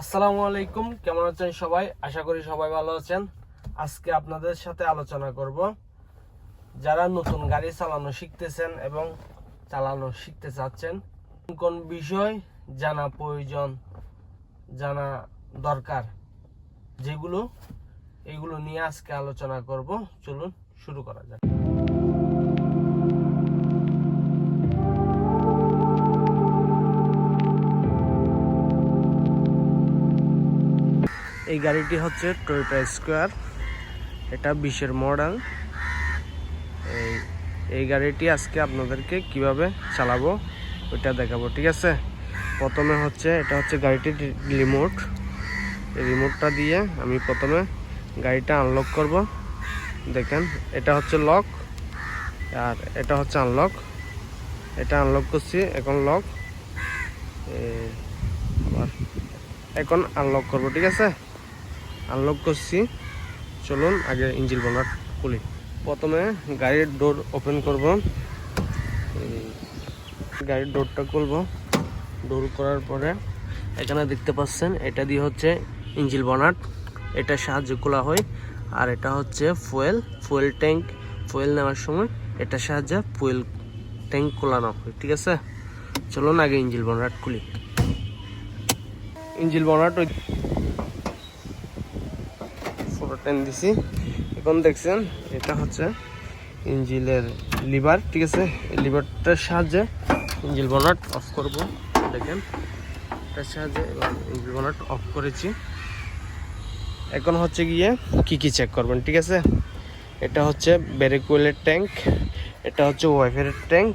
আসসালামু আলাইকুম, কেমন আছেন সবাই? আশা করি সবাই ভালো আছেন। আজকে আপনাদের সাথে আলোচনা করব। যারা নতুন গাড়ি চালানো শিখতেছেন এবং চালানো শিখতে চাচ্ছেন, কোন কোন বিষয় জানা প্রয়োজন, জানা দরকার, যেগুলো, এগুলো নিয়ে আজকে আলোচনা করব। চলুন, শুরু করা যাক। এই গাড়িটি হচ্ছে টয়োটা স্কোয়ার এটা বিশের মডেল। এই এই গাড়িটি আজকে আপনাদেরকে কীভাবে চালাবো ওইটা দেখাবো, ঠিক আছে? প্রথমে হচ্ছে, এটা হচ্ছে গাড়িটির রিমোট। এই রিমোটটা দিয়ে আমি প্রথমে গাড়িটা আনলক করব। দেখেন, এটা হচ্ছে লক, আর এটা হচ্ছে আনলক। এটা আনলক করছি, এখন লক। এখন আনলক করব, ঠিক আছে? আনলক করছি। চলুন, আগে ইঞ্জিল বনাট খুলি প্রথমে গাড়ির ডোর ওপেন করব। গাড়ির ডোরটা খুলব। ডোর করার পরে এখানে দেখতে পাচ্ছেন, এটা দিয়ে হচ্ছে ইঞ্জিল বনাট। এটা সাহায্যে খোলা হয়। আর এটা হচ্ছে ফুয়েল ফুয়েল ট্যাঙ্ক ফুয়েল নেওয়ার সময় এটা সাহায্যে ফুয়েল ট্যাঙ্ক খোলানো হয়, ঠিক আছে? চলুন, আগে ইঞ্জিল বনাট খুলি। ইঞ্জিল বনাট টেন দিছি। এখন দেখছেন, এটা হচ্ছে ইঞ্জিলের লিভার, ঠিক আছে? এই লিভারটার সাহায্যে ইঞ্জিল বনাট অফ করব। দেখেন, এটার সাহায্যে ইঞ্জিল বনাট অফ করেছি। এখন হচ্ছে গিয়ে কি কি চেক করবেন, ঠিক আছে? এটা হচ্ছে ব্রেক ওয়েলের ট্যাঙ্ক, এটা হচ্ছে ওয়াইফের ট্যাঙ্ক,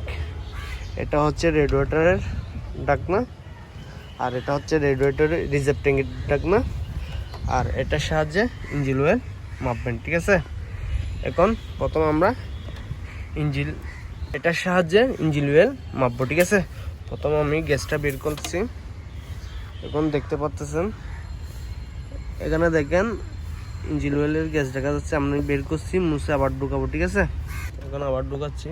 এটা হচ্ছে রেডিয়েটরের ডাকনা, আর এটা হচ্ছে রেডিয়েটরের রিজার্ভ ট্যাঙ্কের ডাকনা। আর এটার সাহায্যে ইঞ্জিল ওয়েল মাপবেন, ঠিক আছে? এখন প্রথম আমরা ইঞ্জিল, এটার সাহায্যে ইঞ্জিল ওয়েল মাপবো, ঠিক আছে? প্রথম আমি গ্যাসটা বের করছি। এখন দেখতে পাচ্ছেন, এখানে দেখেন ইঞ্জিল ওয়েলের গ্যাস দেখা যাচ্ছে, আমি বের করছি, মুছে আবার ঢুকাবো, ঠিক আছে? এখন আবার ঢুকাচ্ছি।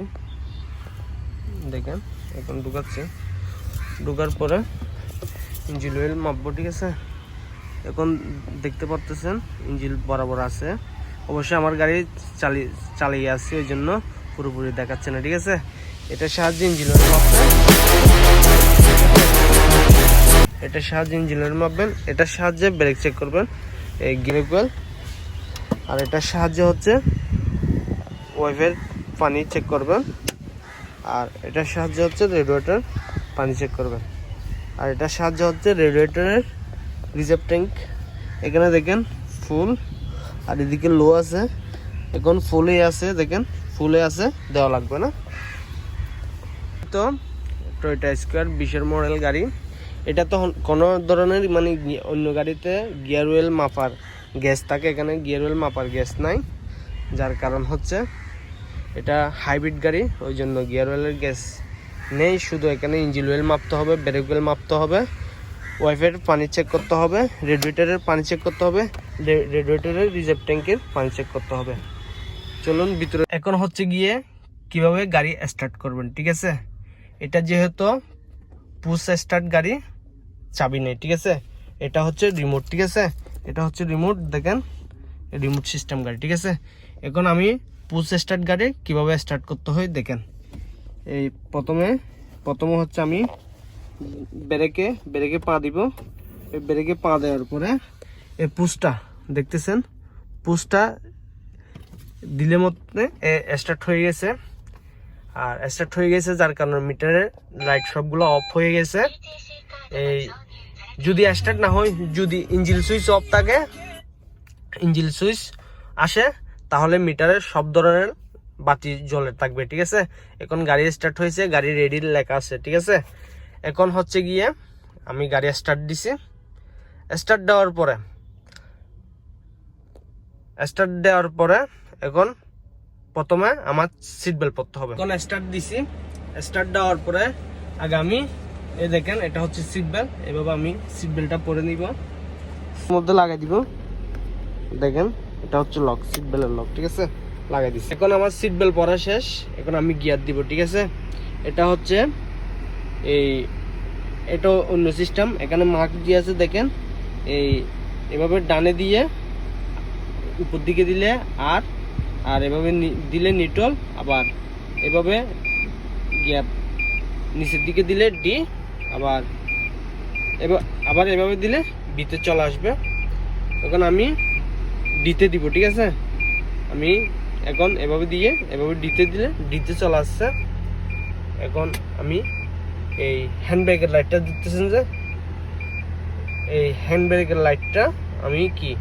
দেখেন, এখন ঢুকাচ্ছি। ঢুকার পরে ইঞ্জিল ওয়েল মাপবো, ঠিক আছে? এখন দেখতে পারতেছেন ইঞ্জিল বরাবর আছে। অবশ্যই আমার গাড়ি চালিয়ে চালিয়ে আসছে, ওই জন্য পুরোপুরি দেখাচ্ছে না, ঠিক আছে? এটার সাহায্যে ইঞ্জিন অয়েল মাপবেন। এটার সাহায্যে অয়েল মাপবেন। এটার সাহায্যে ব্রেক চেক করবেন, এই ওয়েল আর এটার সাহায্যে হচ্ছে ওয়াইফের পানি চেক করবেন। আর এটার সাহায্যে হচ্ছে রেডিয়েটর পানি চেক করবেন। আর এটার সাহায্যে হচ্ছে রেডিয়েটরের রিজার্ভ ট্যাঙ্ক। এখানে দেখেন ফুল, আর এদিকে লো আছে। এখন ফুলে আছে, দেখেন, ফুলে আছে, দেওয়া লাগবে না। তো টয়টা স্কোয়ার বিশের মডেল গাড়ি। এটা তো কোনো ধরনের মানে অন্য গাড়িতে গিয়ার ওয়েল মাপার গ্যাস থাকে, এখানে গিয়ার ওয়েল মাপার গ্যাস নাই। যার কারণ হচ্ছে, এটা হাইব্রিড গাড়ি ওই জন্য গিয়ার ওয়েলের গ্যাস নেই। শুধু এখানে ইঞ্জিন ওয়েল মাপতে হবে ব্রেক ওয়েল মাপতে হবে। ওয়াইফের পানি চেক করতে হবে রেডিয়েটরের পানি চেক করতে হবে রেডিয়েটরের রিজার্ভ ট্যাঙ্কের পানি চেক করতে হবে। চলুন ভিতরে এখন হচ্ছে গিয়ে কীভাবে গাড়ি স্টার্ট করবেন, ঠিক আছে? এটা যেহেতু পুশ স্টার্ট গাড়ি, চাবি নেই, ঠিক আছে? এটা হচ্ছে রিমোট ঠিক আছে? এটা হচ্ছে রিমোট দেখেন রিমোট সিস্টেম গাড়ি, ঠিক আছে? এখন আমি পুশ স্টার্ট গাড়ি কীভাবে স্টার্ট করতে হয়, দেখেন। এই প্রথমে প্রথমে হচ্ছে আমি ব্রেকে ব্রেকে পা দিব। এই ব্রেকে পা দেওয়ার পরে এই পুশটা দেখতেছেন? পুশটা দিলে মধ্যে স্টার্ট হয়ে গেছে। আর স্টার্ট হয়ে গেছে যার কারণে মিটারের লাইট সবগুলো অফ হয়ে গেছে। এই যদি স্টার্ট না হয়, যদি ইঞ্জিন সুইচ অফ থাকে ইঞ্জিল সুইচ আসে, তাহলে মিটারের সব ধরনের বাতি জ্বলে থাকবে, ঠিক আছে? এখন গাড়ি স্টার্ট হয়েছে, গাড়ি রেডি লেখা আছে, ঠিক আছে? এখন হচ্ছে গিয়ে আমি গাড়ি স্টার্ট দিছি। স্টার্ট দেওয়ার পরে স্টার্ট দেওয়ার পরে এখন প্রথমে আমার সিট বেল্ট পরতে হবে। এখন স্টার্ট দিছি। স্টার্ট দেওয়ার পরে আগে আমি এই দেখেন, এটা হচ্ছে সিট বেল্ট এভাবে আমি সিট বেল্টটা পরে নিব। মধ্যে লাগাই দিব। দেখেন, এটা হচ্ছে লক সিট বেল্টের লক ঠিক আছে? লাগাই দিচ্ছি এখন আমার সিট বেল্ট পরা শেষ। এখন আমি গিয়ার দিব, ঠিক আছে? এটা হচ্ছে এই এটা অন্য সিস্টেম এখানে মার্ক দিয়ে আছে দেখেন, এই এভাবে ডানে দিয়ে উপর দিকে দিলে আর আর এভাবে দিলে নিটল, আবার এভাবে গ্যাপ নিচের দিকে দিলে ডি আবার এবার আবার এভাবে দিলে বিতে চলে আসবে। এখন আমি ডিতে দিব, ঠিক আছে? আমি এখন এভাবে দিয়ে, এভাবে ডিতে দিলে ডিতে চলে আসছে। এখন আমি এই হ্যান্ড ব্রেকের লাইটটা দিতেছেন যে? এই হ্যান্ড ব্রেকের লাইটটা আমি কি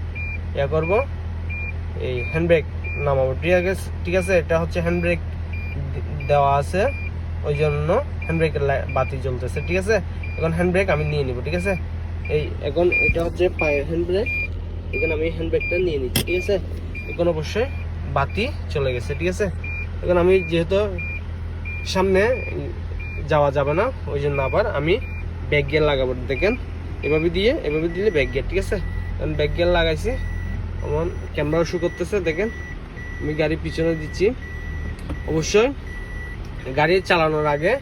ইয়া করব? এই হ্যান্ড ব্রেক নামাবো। ঠিক আছে ঠিক আছে, এটা হচ্ছে হ্যান্ড ব্রেক দেওয়া আছে। ওই জন্য হ্যান্ড ব্রেকের বাতি জ্বলতেছে, ঠিক আছে? এখন হ্যান্ড ব্রেক আমি নিয়ে নিব, ঠিক আছে? এই এখন এটা হচ্ছে পায়ের হ্যান্ড ব্রেক এখানে আমি হ্যান্ড ব্রেকটা নিয়ে নিচ্ছি, ঠিক আছে? এখন অবশ্যই বাতি চলে গেছে, ঠিক আছে? এখন আমি যেহেতু সামনে যাওয়া যাবে না, ওই জন্য আবার আমি ব্যাক গিয়ার লাগাবো, দেখেন। এভাবে দিয়ে, এভাবে দিলে ব্যাক গিয়ার ঠিক আছে? এখন ব্যাক গিয়ার লাগাইছি। আমার ক্যামেরাও শু করতেছে, দেখেন। আমি গাড়ি পিছনে দিচ্ছি। অবশ্যই গাড়ি চালানোর আগে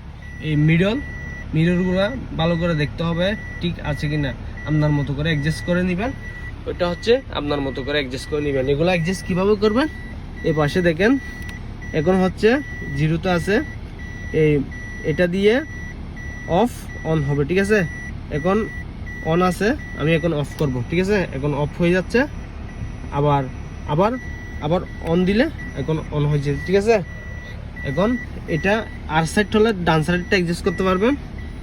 এই মিডল মিররগুলো ভালো করে দেখতে হবে, ঠিক আছে কি না আপনার মতো করে অ্যাডজাস্ট করে নেবেন। ওইটা হচ্ছে আপনার মতো করে অ্যাডজাস্ট করে নেবেন। এগুলো অ্যাডজাস্ট কীভাবে করবেন? এই পাশে দেখেন, এখন হচ্ছে জিরোতে আছে, এই এটা দিয়ে অফ অন হবে, ঠিক আছে? এখন অন আছে, আমি এখন অফ করব, ঠিক আছে? এখন অফ হয়ে যাচ্ছে, আবার আবার আবার অন দিলে এখন অন হয়ে যাচ্ছে ঠিক আছে? এখন এটা আর সাইড হলে ডান সাইডটা অ্যাডজাস্ট করতে পারবেন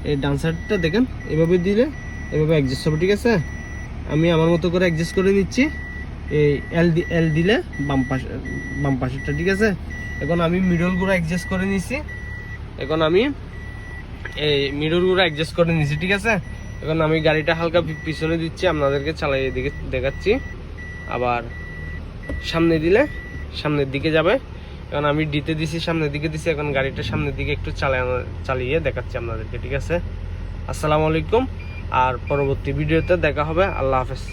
এই ডান সাইডটা দেখেন, এভাবে দিলে এভাবে অ্যাডজাস্ট হবে, ঠিক আছে? আমি আমার মতো করে অ্যাডজাস্ট করে নিচ্ছি। এই এল এল দিলে বাম পাশে, বাম পাশেরটা, ঠিক আছে? এখন আমি মিডলগুলো অ্যাডজাস্ট করে নিছি এখন আমি এই মিডলগুলো অ্যাডজাস্ট করে নিছি, ঠিক আছে? এখন আমি গাড়িটা হালকা পিছনে দিচ্ছি, আপনাদেরকে চালাই এদিকে দেখাচ্ছি। আবার সামনে দিলে সামনের দিকে যাবে। এখন আমি ডিতে দিছি, সামনের দিকে দিছি, এখন গাড়িটা সামনের দিকে একটু চালাই চালিয়ে দেখাচ্ছি আপনাদেরকে, ঠিক আছে? আসসালামু আলাইকুম, আর পরবর্তী ভিডিওতে দেখা হবে। আল্লাহ হাফেজ।